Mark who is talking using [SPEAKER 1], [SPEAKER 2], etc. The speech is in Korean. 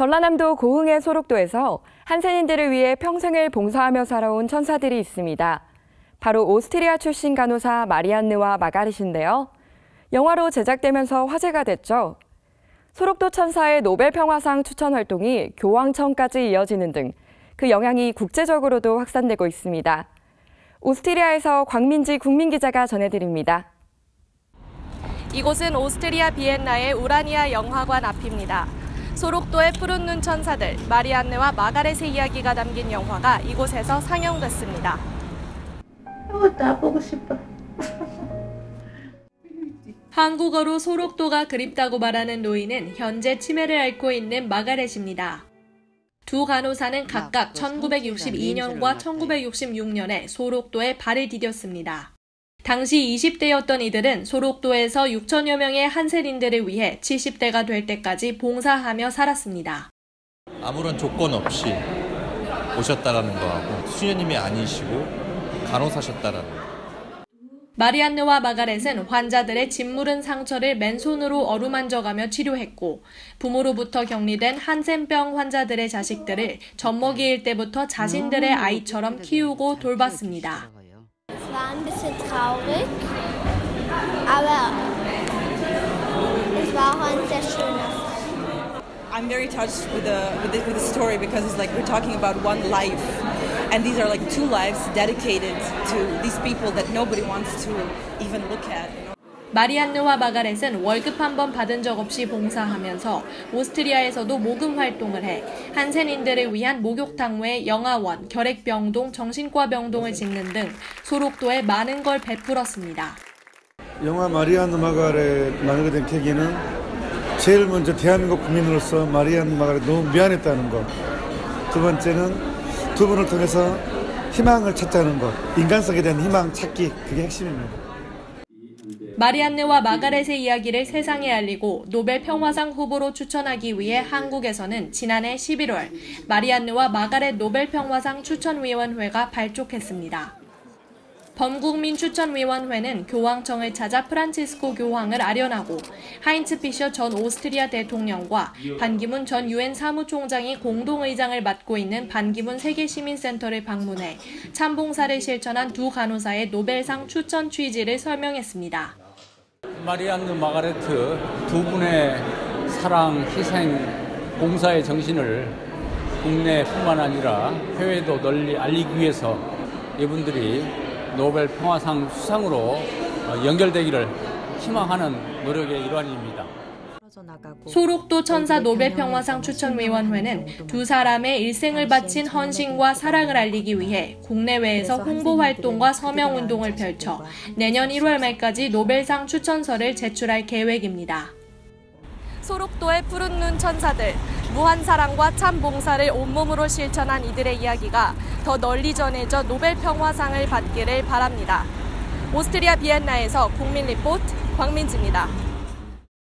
[SPEAKER 1] 전라남도 고흥의 소록도에서 한센인들을 위해 평생을 봉사하며 살아온 천사들이 있습니다. 바로 오스트리아 출신 간호사 마리안느와 마가릿인데요. 영화로 제작되면서 화제가 됐죠. 소록도 천사의 노벨 평화상 추천 활동이 교황청까지 이어지는 등 그 영향이 국제적으로도 확산되고 있습니다. 오스트리아에서 광민지 국민 기자가 전해드립니다.
[SPEAKER 2] 이곳은 오스트리아 비엔나의 우라니아 영화관 앞입니다. 소록도의 푸른 눈 천사들, 마리안네와 마가렛의 이야기가 담긴 영화가 이곳에서 상영됐습니다.
[SPEAKER 3] 어, 나 보고 싶어.
[SPEAKER 2] 한국어로 소록도가 그립다고 말하는 노인은 현재 치매를 앓고 있는 마가렛입니다. 두 간호사는 각각 1962년과 1966년에 소록도에 발을 디뎠습니다. 당시 20대였던 이들은 소록도에서 6천여 명의 한세린들을 위해 70대가 될 때까지 봉사하며 살았습니다.
[SPEAKER 4] 아무런 조건 없이 오셨다라는 거하고 수녀님이 아니시고 간호사셨다라는 거.
[SPEAKER 2] 마리안느와 마가렛은 환자들의 짓무른 상처를 맨손으로 어루만져가며 치료했고 부모로부터 격리된 한센병 환자들의 자식들을 젖먹이일 때부터 자신들의 아이처럼 키우고 돌봤습니다.
[SPEAKER 5] War ein bisschen traurig, aber es war auch ein sehr
[SPEAKER 6] I'm very touched with the, with the with the story because it's like we're talking about one life, and these are like two lives dedicated to these people that nobody wants to even look at.
[SPEAKER 2] 마리안느와 마가렛은 월급 한 번 받은 적 없이 봉사하면서 오스트리아에서도 모금 활동을 해 한센인들을 위한 목욕탕 외 영아원, 결핵병동, 정신과 병동을 짓는 등 소록도에 많은 걸 베풀었습니다.
[SPEAKER 7] 영화 마리안 마가렛 만들게 된 계기는 제일 먼저 대한민국 국민으로서 마리안 마가렛 너무 미안했다는 것. 두 번째는 두 분을 통해서 희망을 찾자는 것. 인간성에 대한 희망 찾기 그게 핵심입니다.
[SPEAKER 2] 마리안느와 마가렛의 이야기를 세상에 알리고 노벨 평화상 후보로 추천하기 위해 한국에서는 지난해 11월 마리안느와 마가렛 노벨 평화상 추천위원회가 발족했습니다. 범국민 추천위원회는 교황청을 찾아 프란치스코 교황을 아련하고 하인츠 피셔 전 오스트리아 대통령과 반기문 전 유엔 사무총장이 공동의장을 맡고 있는 반기문 세계시민센터를 방문해 참봉사를 실천한 두 간호사의 노벨상 추천 취지를 설명했습니다.
[SPEAKER 8] 마리안느 마가레트 두 분의 사랑, 희생, 봉사의 정신을 국내뿐만 아니라 해외도 널리 알리기 위해서 이분들이 노벨 평화상 수상으로 연결되기를 희망하는 노력의 일환입니다.
[SPEAKER 2] 소록도 천사 노벨 평화상 추천위원회는 두 사람의 일생을 바친 헌신과 사랑을 알리기 위해 국내외에서 홍보 활동과 서명 운동을 펼쳐 내년 1월 말까지 노벨상 추천서를 제출할 계획입니다. 소록도의 푸른 눈 천사들, 무한 사랑과 참 봉사를 온몸으로 실천한 이들의 이야기가 더 널리 전해져 노벨 평화상을 받기를 바랍니다. 오스트리아 비엔나에서 국민 리포트 광민지입니다.